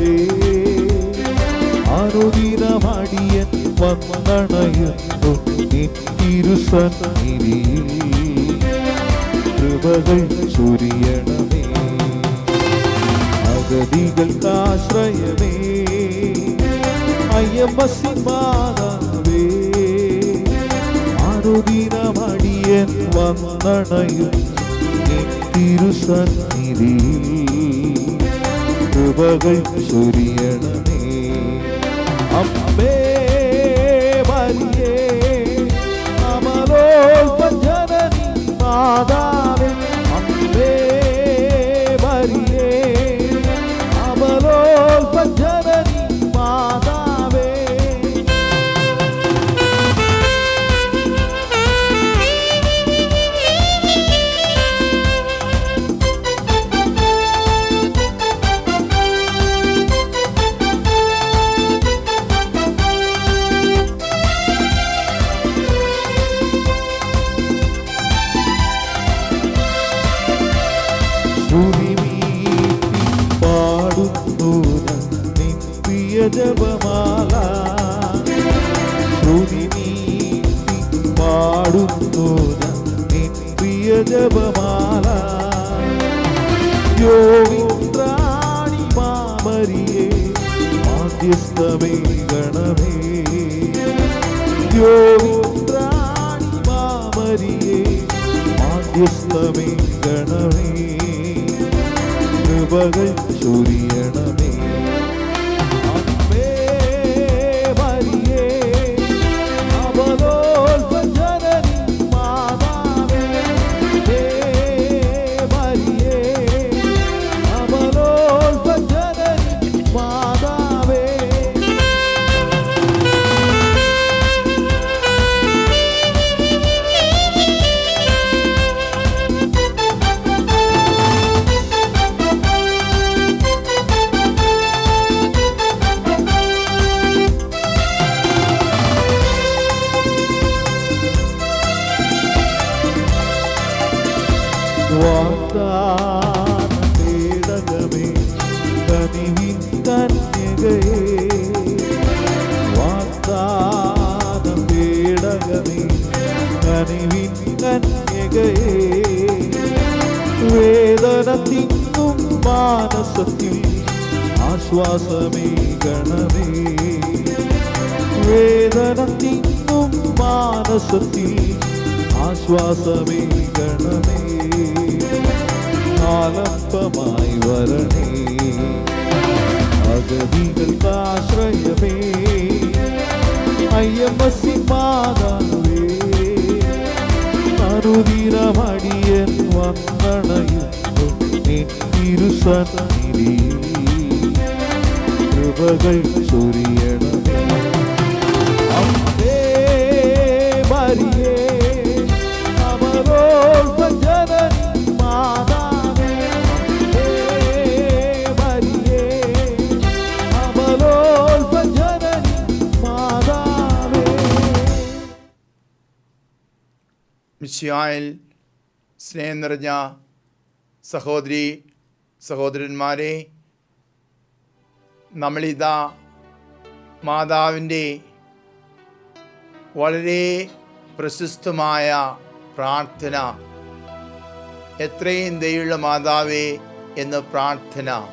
മാതാവേ അനുദിനമടിയൻ വന്നണയുന്നു നിന്നിരുസന്നിധിയിൽ കൃപകൾ ചൊരിയണമേ അഗതികൾക്കാശ്രയമേ അയ്യമ്മസിൻ മാതാവേ അനുദിനമടിയൻ വന്നണയും തിരുസന്നിധിയിൽ കൃപകൾ ചൊരിയണമേ. അമ്മേ മരിയേ അമലോൽപജനനി മാതാവേ പ്രിയ ജപമാല യോവിന്ദ്രാണി മാമരിയെ മാധ്യസ്ഥമേ ഗണമേ. യോവിന്ദ്രാണി മാമരിയെ മാധ്യസ്ഥമേ ഗണമേ. കൃപകൾ ചൊരിയണമേ. ഗണമേ വേദന തിങ്ങും മാനസത്തിൽ ആശ്വാസമേ ഗണമേ ആലംബമായി വരണേ. അഗതികൾക്കാശ്രയമേ അയ്യമ്മസി മാതാവേ അനുദിനമടിയൻ വന്നണയുന്നു നിന്നിരുസന്നിധി കൃപകൾ ചൊരിയണമേ അമ്മേ മരിയേ അമരോൽപജനനി മാതാവേ അമ്മേ മരിയേ അമരോൽപജനനി മാതാവേ മിശിയായിൽ സ്നേഹം നിറഞ്ഞ സഹോദരി സഹോദരന്മാരെ നമ്മളിതാ മാതാവിന്റെ വളരെ പ്രശസ്തമായ പ്രാർത്ഥന. എത്രയും ദയുള്ള മാതാവേ എന്ന പ്രാർത്ഥന.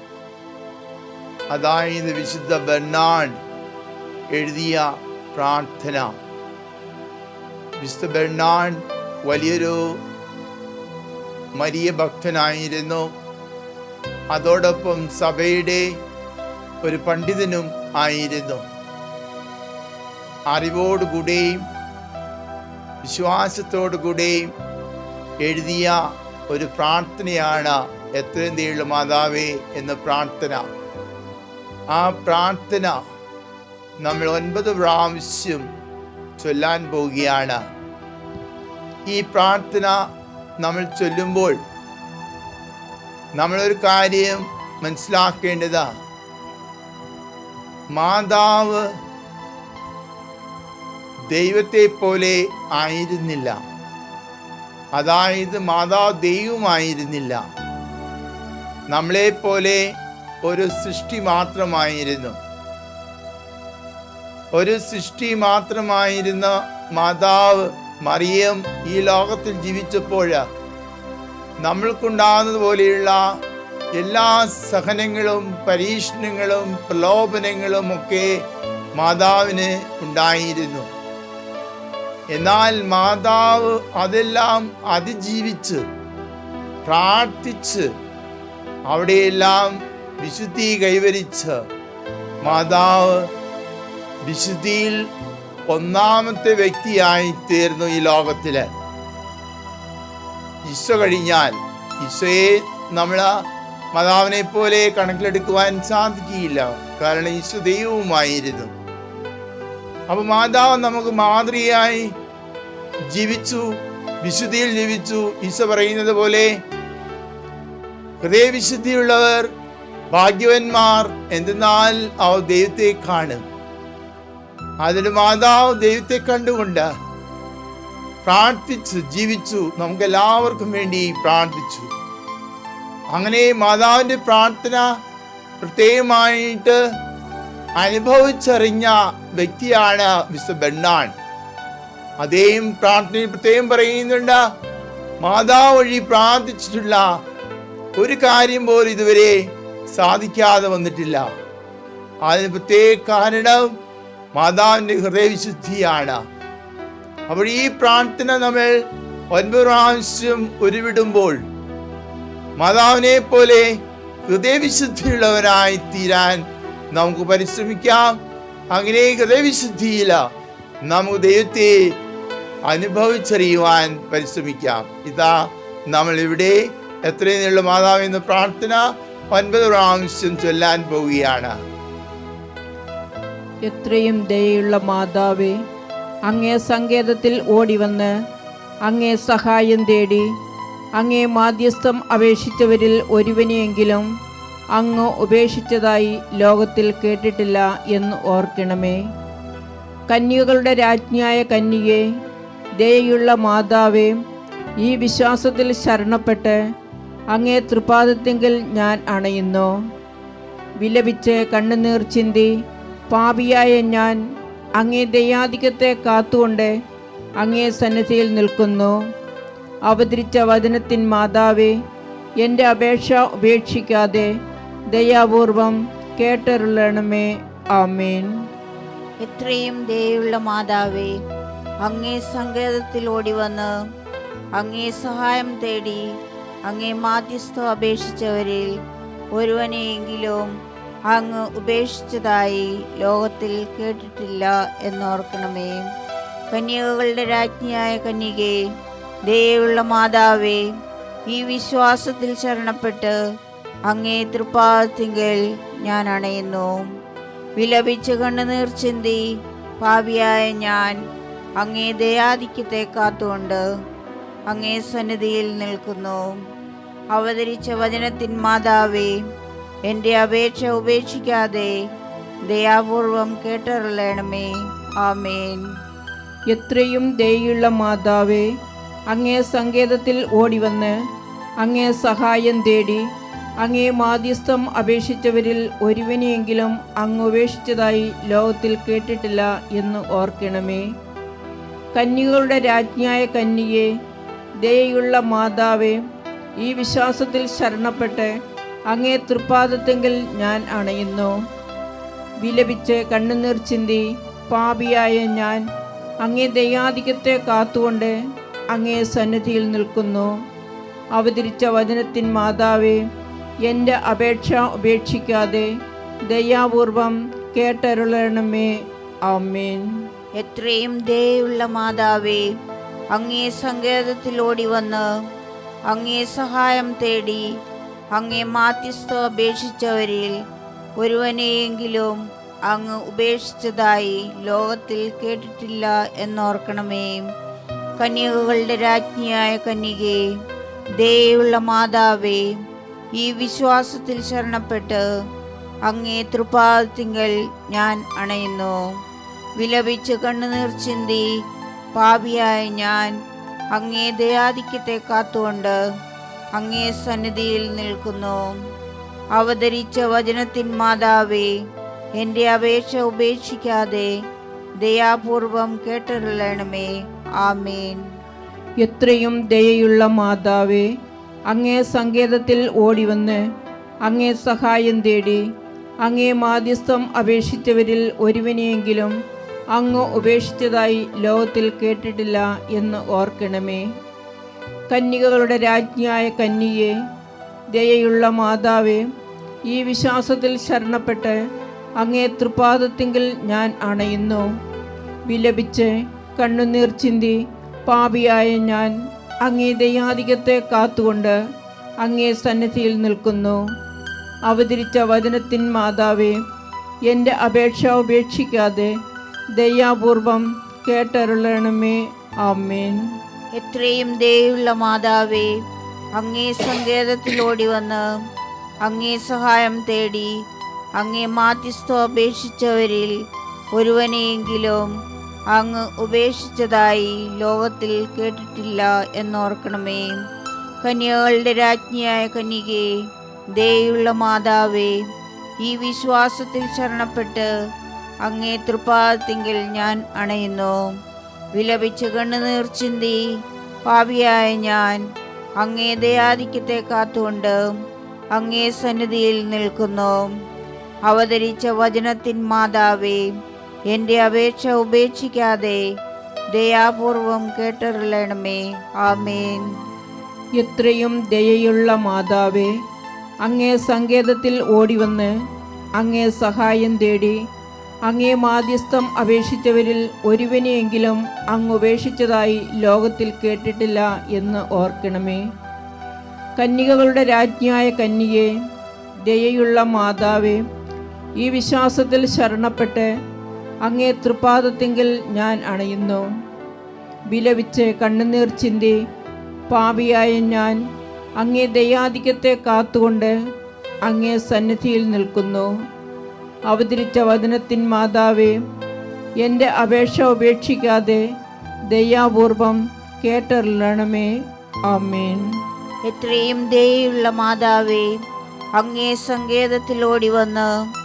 അതായത് വിശുദ്ധ ബെർണാഡ് എഴുതിയ പ്രാർത്ഥന. വിശുദ്ധ ബെർണാഡ് വലിയൊരു മരിയ ഭക്തനായിരുന്നു അതോടൊപ്പം സഭയുടെ ഒരു പണ്ഡിതനും ആയിരുന്നു. അറിവോടുകൂടെയും വിശ്വാസത്തോടുകൂടെയും എഴുതിയ ഒരു പ്രാർത്ഥനയാണ് എത്രയും തീയുള്ള മാതാവേ എന്ന പ്രാർത്ഥന. ആ പ്രാർത്ഥന നമ്മൾ ഒൻപത് പ്രാവശ്യം ചൊല്ലാൻ പോവുകയാണ്. ഈ പ്രാർത്ഥന നമ്മൾ ചൊല്ലുമ്പോൾ നമ്മളൊരു കാര്യം മനസ്സിലാക്കേണ്ടത് മാതാവ് ദൈവത്തെ പോലെ ആയിരുന്നില്ല. അതായത് മാതാവ് ദൈവമായിരുന്നില്ല. നമ്മളെപ്പോലെ ഒരു സൃഷ്ടി മാത്രമായിരുന്നു. ഒരു സൃഷ്ടി മാത്രമായിരുന്ന മാതാവ് മറിയം ഈ ലോകത്തിൽ ജീവിച്ചപ്പോൾ നമ്മൾക്കുണ്ടാകുന്നത് പോലെയുള്ള എല്ലാ സഹനങ്ങളും പരീക്ഷണങ്ങളും പ്രലോഭനങ്ങളും ഒക്കെ മാതാവിന് ഉണ്ടായിരുന്നു. എന്നാൽ മാതാവ് അതെല്ലാം അതിജീവിച്ച് പ്രാർത്ഥിച്ച് അവിടെയെല്ലാം വിശുദ്ധി കൈവരിച്ച് മാതാവ് വിശുദ്ധിയിൽ ഒന്നാമത്തെ വ്യക്തിയായി തീർന്നു ഈ ലോകത്തിൽ. ഈശോ കഴിഞ്ഞാൽ ഈശോയെ നമ്മൾ മാതാവിനെ പോലെ കണക്കിലെടുക്കുവാൻ സാധിക്കുകയില്ല. കാരണം ഈശോ ദൈവവുമായിരുന്നു. അപ്പൊ മാതാവ് നമുക്ക് മാതൃകയായി ജീവിച്ചു വിശുദ്ധിയിൽ ജീവിച്ചു. ഈശോ പറയുന്നത് പോലെ ഹൃദയവിശുദ്ധിയുള്ളവർ ഭാഗ്യവന്മാർ എന്തെന്നാൽ അവ ദൈവത്തെ കാണും. അതിന് മാതാവ് ദൈവത്തെ കണ്ടുകൊണ്ട് പ്രാർത്ഥിച്ചു ജീവിച്ചു. നമുക്ക് എല്ലാവർക്കും വേണ്ടി പ്രാർത്ഥിച്ചു. അങ്ങനെ മാതാവിന്റെ പ്രാർത്ഥന പ്രത്യേകമായിട്ട് അനുഭവിച്ചറിഞ്ഞ വ്യക്തിയാണ് മിസ്റ്റർ ബെണ്ണാൻ. അദ്ദേഹം പ്രാർത്ഥനയിൽ പ്രത്യേകം പറയുന്നുണ്ട് മാതാവ് വഴി പ്രാർത്ഥിച്ചിട്ടുള്ള ഒരു കാര്യം പോലും ഇതുവരെ സാധിക്കാതെ വന്നിട്ടില്ല. അതിന് പ്രത്യേക കാരണം മാതാവിന്റെ ഹൃദയവിശുദ്ധിയാണ്. അപ്പോൾ ഈ പ്രാർത്ഥന നമ്മൾ ഒൻപത് പ്രാവശ്യം ഉരുവിടുമ്പോൾ മാതാവിനെ പോലെ ഹൃദയവിശുദ്ധിയുള്ളവരായി തീരാൻ നമുക്ക് പരിശ്രമിക്കാം. അങ്ങനെ ഹൃദയവിശുദ്ധിയില്ല നമുക്ക് ദൈവത്തെ അനുഭവിച്ചറിയുവാൻ പരിശ്രമിക്കാം. ഇതാ നമ്മൾ ഇവിടെ എത്രയും നല്ല മാതാവ് എന്ന പ്രാർത്ഥന ഒൻപത് പ്രാവശ്യം ചൊല്ലാൻ പോവുകയാണ്. എത്രയും ദയുള്ള മാതാവേ അങ്ങേ സങ്കേതത്തിൽ ഓടിവന്ന് അങ്ങേ സഹായം തേടി അങ്ങേ മാധ്യസ്ഥം അപേക്ഷിച്ചവരിൽ ഒരുവനെയെങ്കിലും അങ്ങ് ഉപേക്ഷിച്ചതായി ലോകത്തിൽ കേട്ടിട്ടില്ല എന്ന് ഓർക്കണമേ. കന്യകളുടെ രാജ്ഞിയായ കന്യകെ ദയയുള്ള മാതാവേ ഈ വിശ്വാസത്തിൽ ശരണപ്പെട്ട് അങ്ങേ തൃപാദത്തെങ്കിൽ ഞാൻ അണയുന്നു. വിലപിച്ച് കണ്ണുനീർ ചിന്തി പാപിയായ ഞാൻ അങ്ങേ ദയാധികത്തെ കാത്തുകൊണ്ട് അങ്ങേ സന്നിധിയിൽ നിൽക്കുന്നു. അവതരിച്ച വചനത്തിൻ മാതാവേ എന്റെ അപേക്ഷ ഉപേക്ഷിക്കാതെ ദയാപൂർവം കേട്ടരുളണമേ. ആമേൻ. എത്രയും ദയുള്ള മാതാവേ അങ്ങേ സങ്കേതത്തിൽ ഓടി വന്ന് അങ്ങേ സഹായം തേടി അങ്ങേ മാധ്യസ്ഥം അപേക്ഷിച്ചവരിൽ ഒരുവനെയെങ്കിലും അങ്ങ് ഉപേക്ഷിച്ചതായി ലോകത്തിൽ കേട്ടിട്ടില്ല എന്നോർക്കണമേ കന്യകകളുടെ രാജ്ഞിയായ കന്യകെ ദയുള്ള മാതാവേ ഈ വിശ്വാസത്തിൽ ശരണപ്പെട്ട് അങ്ങേ തൃപ്പാദത്തിങ്കൽ ഞാൻ അണയുന്നു. വിലപിച്ച് കണ്ണുനീർ ചിന്തി പാപിയായ ഞാൻ അങ്ങേ ദയാധിക്യത്തെ കാത്തുകൊണ്ട് അങ്ങേ സന്നിധിയിൽ നിൽക്കുന്നു. അവതരിച്ച വചനത്തിൻ മാതാവേ എന്റെ അപേക്ഷ ഉപേക്ഷിക്കാതെ ദയാപൂർവം കേട്ടറിയണമേ ആമേൻ. എത്രയും ദയുള്ള മാതാവേ അങ്ങേ സങ്കേതത്തിൽ ഓടിവന്ന് അങ്ങേ സഹായം തേടി അങ്ങേ മാധ്യസ്ഥം അപേക്ഷിച്ചവരിൽ ഒരുവനെയെങ്കിലും അങ്ങ് ഉപേക്ഷിച്ചതായി ലോകത്തിൽ കേട്ടിട്ടില്ല എന്ന് ഓർക്കണമേ. കന്യകളുടെ രാജ്ഞിയായ കന്നിയെ ദയുള്ള മാതാവേ ഈ വിശ്വാസത്തിൽ ശരണപ്പെട്ട് അങ്ങേ തൃപ്പാദത്തെങ്കിൽ ഞാൻ അണയുന്നു. വിലപിച്ച് കണ്ണുനീർ ചിന്തി പാപിയായ ഞാൻ അങ്ങേ ദയാധിക്യത്തെ കാത്തുകൊണ്ട് അങ്ങേ സന്നിധിയിൽ നിൽക്കുന്നു. അവതരിച്ച വചനത്തിൻ മാതാവേ എന്റെ അപേക്ഷ ഉപേക്ഷിക്കാതെ ദയാപൂർവം കേട്ടരുളണമേ. ആമേൻ. എത്രയും ദയുള്ള മാതാവേ അങ്ങേ സങ്കേതത്തിലോടി വന്ന് അങ്ങേ സഹായം തേടി അങ്ങേ മാധ്യസ്ഥം അപേക്ഷിച്ചവരിൽ ഒരുവനെയെങ്കിലും അങ്ങ് ഉപേക്ഷിച്ചതായി ലോകത്തിൽ കേട്ടിട്ടില്ല എന്നോർക്കണമേ. കന്യകകളുടെ രാജ്ഞിയായ കന്യകെ ദയുള്ള മാതാവേ ഈ വിശ്വാസത്തിൽ ശരണപ്പെട്ട് അങ്ങേ തൃപാദത്തിങ്കൽ ഞാൻ അണയുന്നു. വിലപിച്ച് കണ്ണുനീർ ചിന്തി പാപിയായ ഞാൻ അങ്ങേ ദയാധിക്യത്തെ കാത്തുകൊണ്ട് അങ്ങേ സന്നിധിയിൽ നിൽക്കുന്നു. അവതരിച്ച വചനത്തിൻ മാതാവേ എന്റെ അപേക്ഷ ഉപേക്ഷിക്കാതെ ദയാപൂർവം കേട്ടരുളണമേ. ആമേൻ. എത്രയും ദയയുള്ള മാതാവേ അങ്ങേ സങ്കേതത്തിൽ ഓടിവന്ന് അങ്ങേ സഹായം തേടി അങ്ങേ മാധ്യസ്ഥം അപേക്ഷിച്ചവരിൽ ഒരുവനെയെങ്കിലും അങ്ങ് ഉപേക്ഷിച്ചതായി ലോകത്തിൽ കേട്ടിട്ടില്ല എന്ന് ഓർക്കണമേ. കന്യകകളുടെ രാജ്ഞിയായ കന്യയെ ദയയുള്ള മാതാവേ ഈ വിശ്വാസത്തിൽ ശരണപ്പെട്ട് അങ്ങേ തൃപാദത്തിങ്കിൽ ഞാൻ അണയുന്നു. വിലപിച്ച് കണ്ണുനീർ ചിന്തി പാപിയായ ഞാൻ അങ്ങേ ദയാധികത്തെ കാത്തുകൊണ്ട് അങ്ങേ സന്നിധിയിൽ നിൽക്കുന്നു. അവതരിച്ച വചനത്തിൻ മാതാവേ എന്റെ അപേക്ഷ ഉപേക്ഷിക്കാതെ ദയാപൂർവം കേട്ടരുളണമേ. ആമേൻ. എത്രയും ദയുള്ള മാതാവേ അങ്ങേ സങ്കേതത്തിലോടി വന്ന് അങ്ങേ സഹായം തേടി അങ്ങേ മാധ്യസ്ഥ അപേക്ഷിച്ചവരിൽ ഒരുവനെയെങ്കിലും അങ്ങ് ഉപേക്ഷിച്ചതായി ലോകത്തിൽ കേട്ടിട്ടില്ല എന്നോർക്കണമേ. കന്യകളുടെ രാജ്ഞിയായ കന്യകെ ദയുള്ള മാതാവേ ഈ വിശ്വാസത്തിൽ ശരണപ്പെട്ട് അങ്ങേ തൃപ്പാദത്തിങ്കിൽ ഞാൻ അണയുന്നു. വിലപിച്ച് കണ്ണുനീർ ചിന്തി പാപിയായ ഞാൻ അങ്ങേ ദയാധിക്യത്തെ കാത്തുകൊണ്ട് അങ്ങേ സന്നിധിയിൽ നിൽക്കുന്നു. അവതരിച്ച വചനത്തിൻ മാതാവേ എന്റെ അപേക്ഷ ഉപേക്ഷിക്കാതെ ദയാപൂർവം കേട്ടറിയണമേ. ആമേൻ. എത്രയും ദയയുള്ള മാതാവേ അങ്ങേ സങ്കേതത്തിൽ ഓടിവന്ന് അങ്ങേ സഹായം തേടി അങ്ങേ മാധ്യസ്ഥം അപേക്ഷിച്ചവരിൽ ഒരുവനെയെങ്കിലും അങ്ങ് ഉപേക്ഷിച്ചതായി ലോകത്തിൽ കേട്ടിട്ടില്ല എന്ന് ഓർക്കണമേ. കന്യകകളുടെ രാജ്ഞിയായ കന്യകെ ദയയുള്ള മാതാവേ ഈ വിശ്വാസത്തിൽ ശരണപ്പെട്ട് അങ്ങേ തൃപാദത്തെങ്കിൽ ഞാൻ അണയുന്നു. വിലപിച്ച് കണ്ണുനീർ ചിന്തി പാപിയായ ഞാൻ അങ്ങേ ദയാധിക്യത്തെ കാത്തുകൊണ്ട് അങ്ങേ സന്നിധിയിൽ നിൽക്കുന്നു. അവതരിച്ച വചനത്തിൻ മാതാവേ എന്റെ അപേക്ഷ ഉപേക്ഷിക്കാതെ ദയാപൂർവം കേട്ടറിയണമേ. ആമേൻ. എത്രയും ദയുള്ള മാതാവേ അങ്ങേ സങ്കേതത്തിലോടി വന്ന്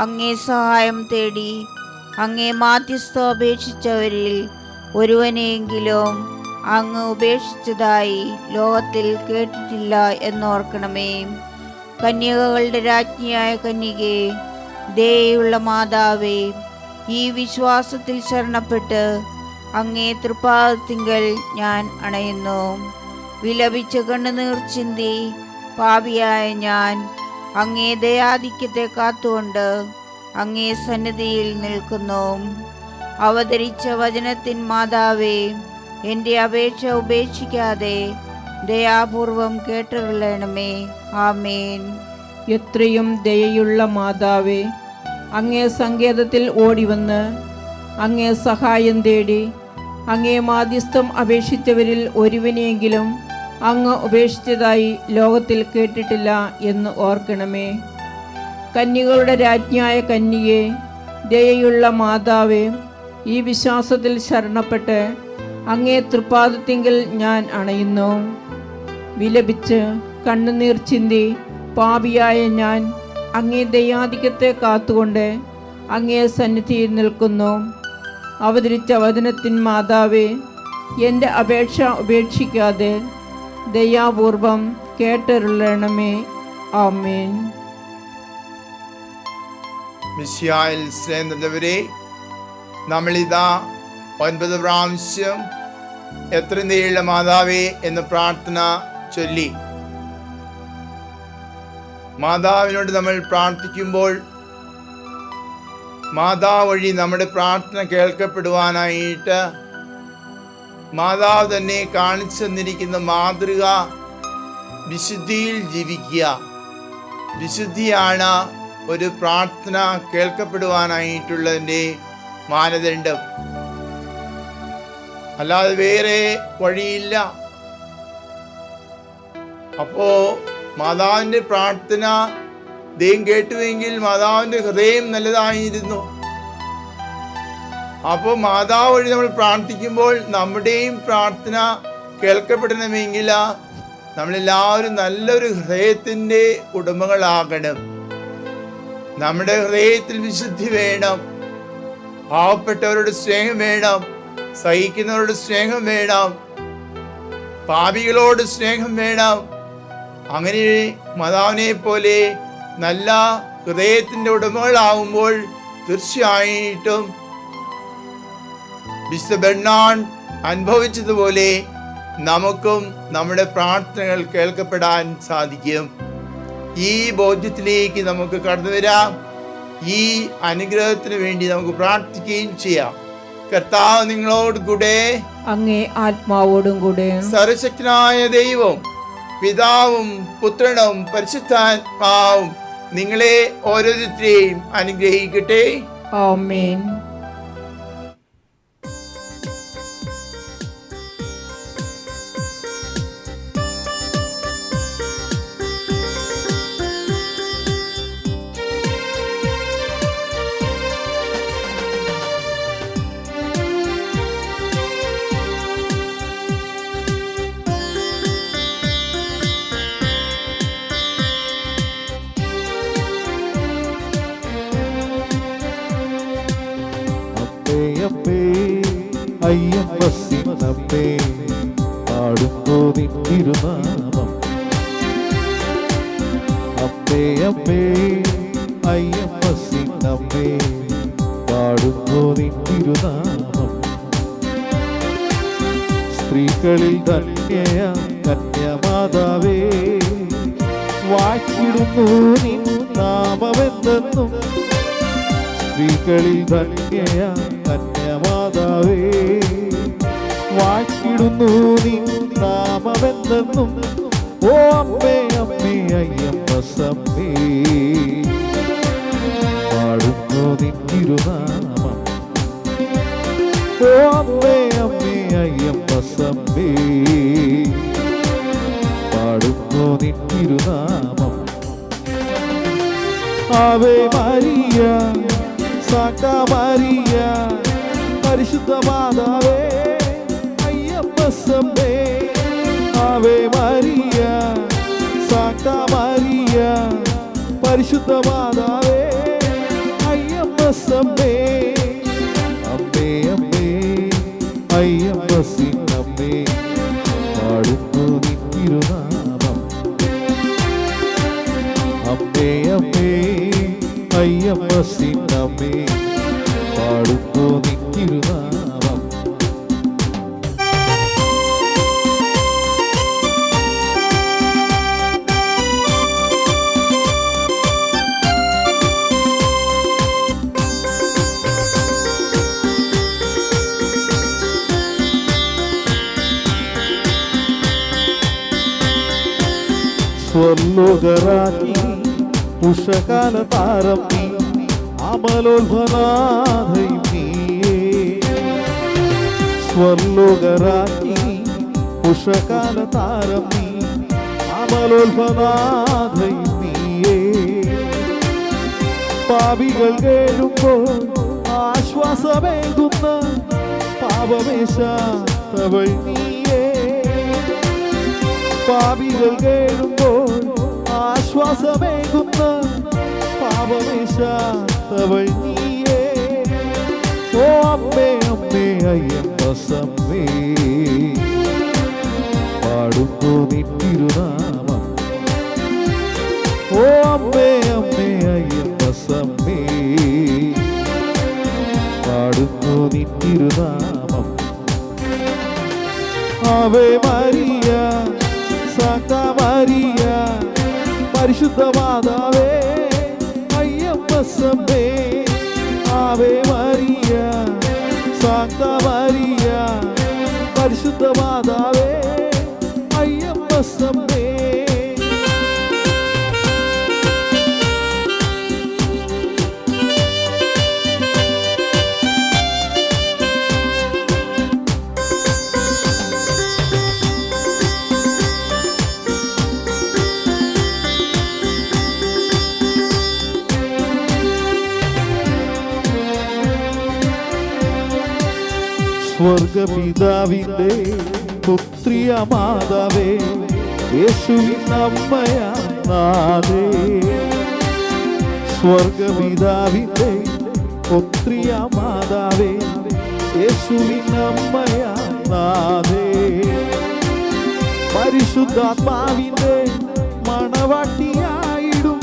അങ്ങേ സഹായം തേടി അങ്ങേ മാധ്യസ്ഥ അപേക്ഷിച്ചവരിൽ ഒരുവനെയെങ്കിലും അങ്ങ് ഉപേക്ഷിച്ചതായി ലോകത്തിൽ കേട്ടിട്ടില്ല എന്നോർക്കണമേ. കന്യകകളുടെ രാജ്ഞിയായ കന്യകെ ദയുള്ള മാതാവേ ഈ വിശ്വാസത്തിൽ ശരണപ്പെട്ട് അങ്ങേ തൃപ്പാദത്തിങ്കൽ ഞാൻ അണയുന്നു. വിലപിച്ച കണ്ണുനീർ ചിന്തി പാവിയായ ഞാൻ അങ്ങേ ദയാധിക്യത്തെ കാത്തുകൊണ്ട് അങ്ങേ സന്നിധിയിൽ നിൽക്കുന്നു. അവതരിച്ച വചനത്തിൻ മാതാവേ എന്റെ അപേക്ഷ ഉപേക്ഷിക്കാതെ ദയാപൂർവം കേട്ടറിയണമേ. ആമേൻ. എത്രയും ദയയുള്ള മാതാവേ അങ്ങേ സങ്കേതത്തിൽ ഓടിവന്ന് അങ്ങേ സഹായം തേടി അങ്ങേ മാധ്യസ്ഥം അപേക്ഷിച്ചവരിൽ ഒരുവനെയെങ്കിലും അങ്ങ് ഉപേക്ഷിച്ചതായി ലോകത്തിൽ കേട്ടിട്ടില്ല എന്ന് ഓർക്കണമേ. കന്യകളുടെ രാജ്ഞിയായ കന്യയെ ദയയുള്ള മാതാവേ ഈ വിശ്വാസത്തിൽ ശരണപ്പെട്ട് അങ്ങേ തൃപ്പാദത്തിങ്കിൽ ഞാൻ അണയുന്നു. വിലപിച്ച് കണ്ണുനീർ ചിന്തി പാപിയായ ഞാൻ അങ്ങേ ദയാധിക്യത്തെ കാത്തുകൊണ്ട് അങ്ങേ സന്നിധിയിൽ നിൽക്കുന്നു. അവതരിച്ച വചനത്തിൻ മാതാവേ എന്റെ അപേക്ഷ ഉപേക്ഷിക്കാതെ ദയാപൂർവം കേട്ടരുളണമേ. ആമേൻ. മിശിയായിൽ സ്നേഹിതവരെ നമ്മളിതാ ഒൻപത് പ്രാവശ്യം എത്ര നീളുള്ള മാതാവേ എന്ന് പ്രാർത്ഥന ചൊല്ലി. മാതാവിനോട് നമ്മൾ പ്രാർത്ഥിക്കുമ്പോൾ മാതാവ് വഴി നമ്മുടെ പ്രാർത്ഥന കേൾക്കപ്പെടുവാനായിട്ട് മാതാവ് തന്നെ കാണിച്ചു തന്നിരിക്കുന്ന മാതൃക വിശുദ്ധിയിൽ ജീവിക്കുക. വിശുദ്ധിയാണ് ഒരു പ്രാർത്ഥന കേൾക്കപ്പെടുവാനായിട്ടുള്ളതിന്റെ മാനദണ്ഡം. അല്ലാതെ വേറെ വഴിയില്ല. അപ്പോ മാതാവിന്റെ പ്രാർത്ഥന ദൈവം കേട്ടുവെങ്കിൽ മാതാവിന്റെ ഹൃദയം നല്ലതായിരുന്നു അപ്പോൾ മാതാവ് വഴി നമ്മൾ പ്രാർത്ഥിക്കുമ്പോൾ നമ്മുടെയും പ്രാർത്ഥന കേൾക്കപ്പെടണമെങ്കിൽ നമ്മളെല്ലാവരും നല്ലൊരു ഹൃദയത്തിന്റെ ഉടമകളാകണം. നമ്മുടെ ഹൃദയത്തിൽ വിശുദ്ധി വേണം. പാവപ്പെട്ടവരോട് സ്നേഹം വേണം. സഹിക്കുന്നവരോട് സ്നേഹം വേണം. പാപികളോട് സ്നേഹം വേണം. അങ്ങനെ മാതാവിനെ പോലെ നല്ല ഹൃദയത്തിന്റെ ഉടമകളാവുമ്പോൾ തീർച്ചയായിട്ടും വിശുദ്ധ ബെണ്ണാൻ അനുഭവിച്ചതുപോലെ നമുക്കും നമ്മുടെ പ്രാർത്ഥനകൾ കേൾക്കപ്പെടാൻ സാധിക്കും. ഈ ബോധ്യത്തിലേക്ക് നമുക്ക് കടന്നു വരാം. ഈ അനുഗ്രഹത്തിന് വേണ്ടി നമുക്ക് പ്രാർത്ഥിക്കുകയും ചെയ്യാം. കർത്താവ് നിങ്ങളോട് കൂടെ. അങ്ങേ ആത്മാവോടും കൂടെ. സർവശക്തനായ ദൈവം പിതാവും പുത്രനും പരിശുദ്ധാത്മാവും നിങ്ങളെ ഓരോരുത്തരെയും അനുഗ്രഹിക്കട്ടെ. ആമേൻ. സ്ത്രീകളിൽ ധന്യ കന്യമാതാവേ വാഴ്ത്തിടുന്നു നിൻ നാമമെന്നെന്നും സ്ത്രീകളിൽ ധന്യ കന്യമാതാവേ വാഴ്ത്തിടുന്നു നീ ഓ അമ്മേ അമ്മേ അയ്യപ്പ സമ്മേ. പാടുന്നു നിന്നിരുനാമം ഓ അമ്മേ അമ്മേ അയ്യപ്പ സമ്മേ പാടുന്നു നിന്നിരുനാമം. ആവേ മരിയ സാക്ക മരിയ പരിശുദ്ധ മാതാവേ അയ്യപ്പ സമ്മേ ആവേ മരിയ സാക്ക മരിയ പരിശുദ്ധ സ്വർലോകരാജ്ഞി ഉഷകാല താരം നീ സ്വർലോകരാജ്ഞി ഉഷകാല താരം നീ അമലോത്ഭനാഥയും നീയേ. പാപികൾ കേഴുമ്പോൾ ആശ്വാസമേകുന്ന പാപമേശാത്തവൾ നീയേ. കേഴുമ്പോൾ ആശ്വാസമേകുന്ന പാപമേശാത്തവൾ നീയേ ഓ അമ്മേ അമ്മേ അയ്യപ്പ സമ്മേ പാടുമ്പോ നിന്നിരുനാമം ഓ അമ്മേ അമ്മേ അയ്യപ്പ സമ്മേ പാടുമ്പോ നിന്നിരുനാമം ആവേ മരിയ സാക്ക മരിയ പരിശുദ്ധ മാതാവേ അയ്യപ്പ സമ്മേ ആവേ മറിയ സാന്ത മറിയ പരിശുദ്ധ മാതാവേ അയ്യപ്പ സമ്മേ സ്വർഗപിതാവിന്റെ പുത്രിയ മാതാവേ നാഥേ സ്വർഗപിതാവിന്റെ പുത്രിയ മാതാവേ നാഥേ പരിശുദ്ധാത്മാവിന്റെ മണവാട്ടിയായിടും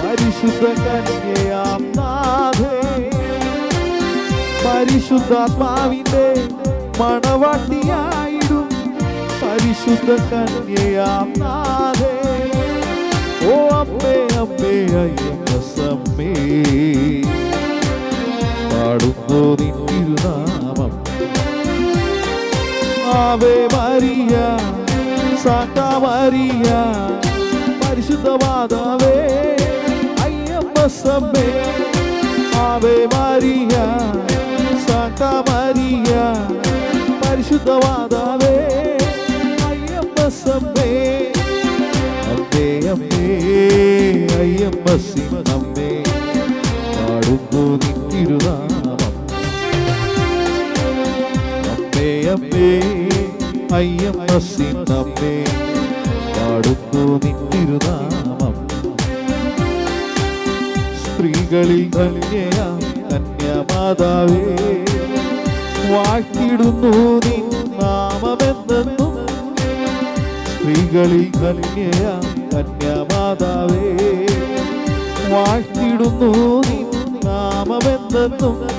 പരിശുദ്ധ കന്യയാം നാഥേ പരിശുദ്ധാത്മാവിന്റെ മണവാട്ടിയായിടും. പരിശുദ്ധ കന്യയാം നാഥേ. ഓ അമ്മേ അമ്മേ അയ്യമ്മസമ്മേ പാടുന്നു നിന്നിരുനാമം ആവേ മരിയ സാന്താ മരിയ പരിശുദ്ധ മാതാവേ അയ്യമ്മസമ്മേ ആവേ മരിയ സാന്താ പരിശുദ്ധവാദാവേ അയ്യപ്പ അയ്യമ്മസമ്മേ അമ്മേ അമ്മേ അയ്യപ്പ അമ്മേ പാടുന്നു നിന്നിരുനാമം. അമ്മേ അമ്മേ അയ്യമ്മസിൻ അമ്മേ പാടുന്നു നിന്നിരുനാമം. സ്ത്രീകളിൽ കന്യയാം കന്യാമാതാവേ. വാഴ്ത്തിടുന്നു നിൻ നാമമെന്നെന്നും. സ്ത്രീകളിൽ കന്യ കന്യാമാതാവേ. വാഴ്ത്തിടുന്നു നിൻ നാമമെന്നെന്നും.